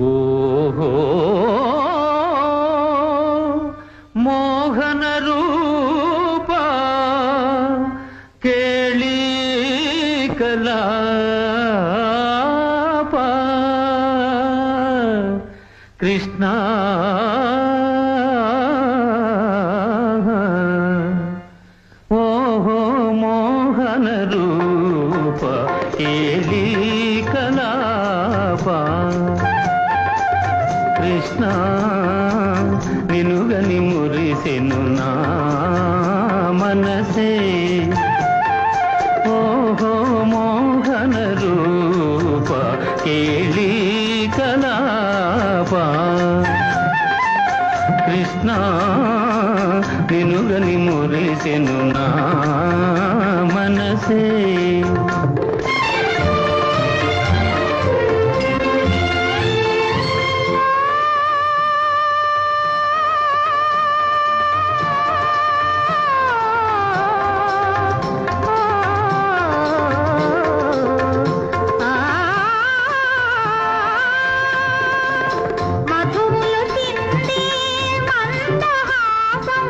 ఓహో మోహన రూప కేళీ కలాప కృష్ణ ఓహో మోహన రూ కృష్ణ నినుగని మురిసెను నా మనసే. ఓహో మోహన రూప కేళీ కలాప. కృష్ణ నినుగని మురిసెను నా మనసే.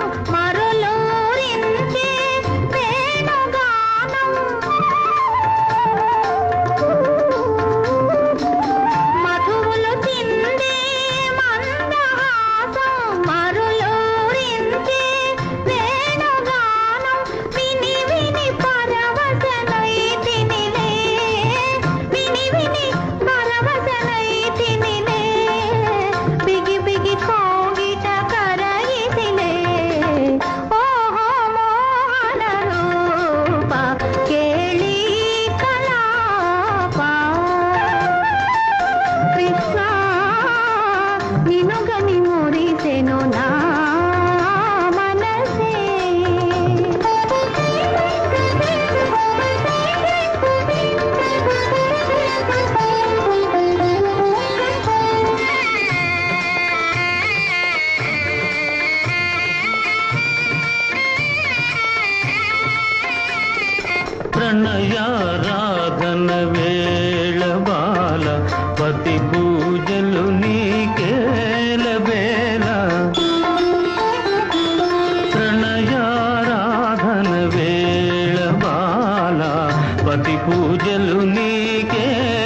my ప్రణయారాధన వేళ బాల పతి పూజలు నీకేల వేళ ప్రణయారాధన వేళ బాల పతి పూజలు నీకేల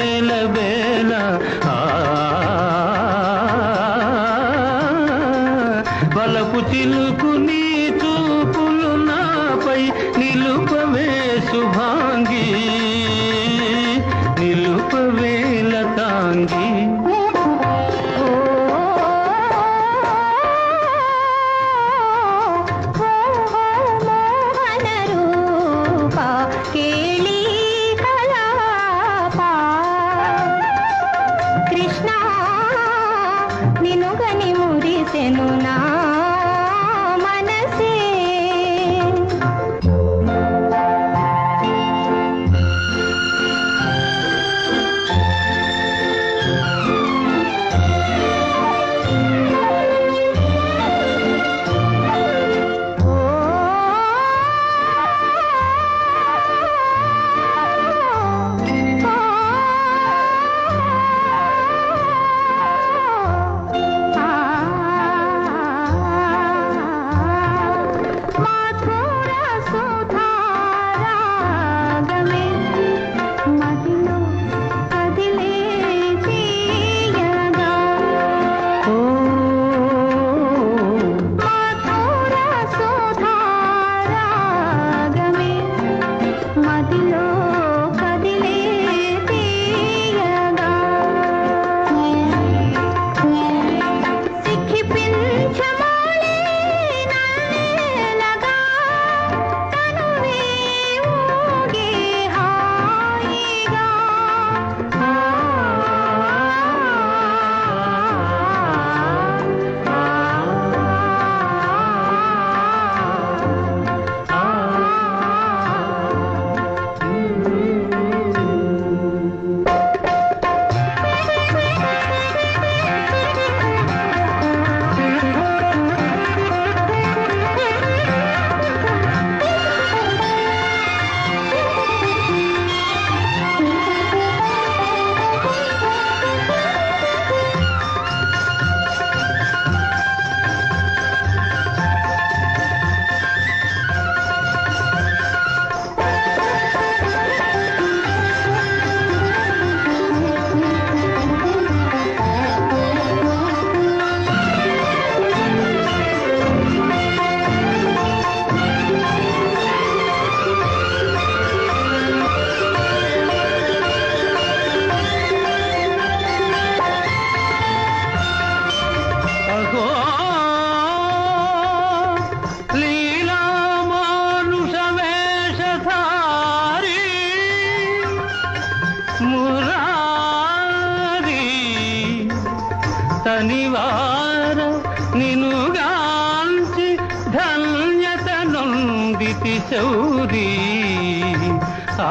నినుగని మురిసెను నా తనివార నినుగాంచి ధన్యత నొందితి చౌరీ. ఆ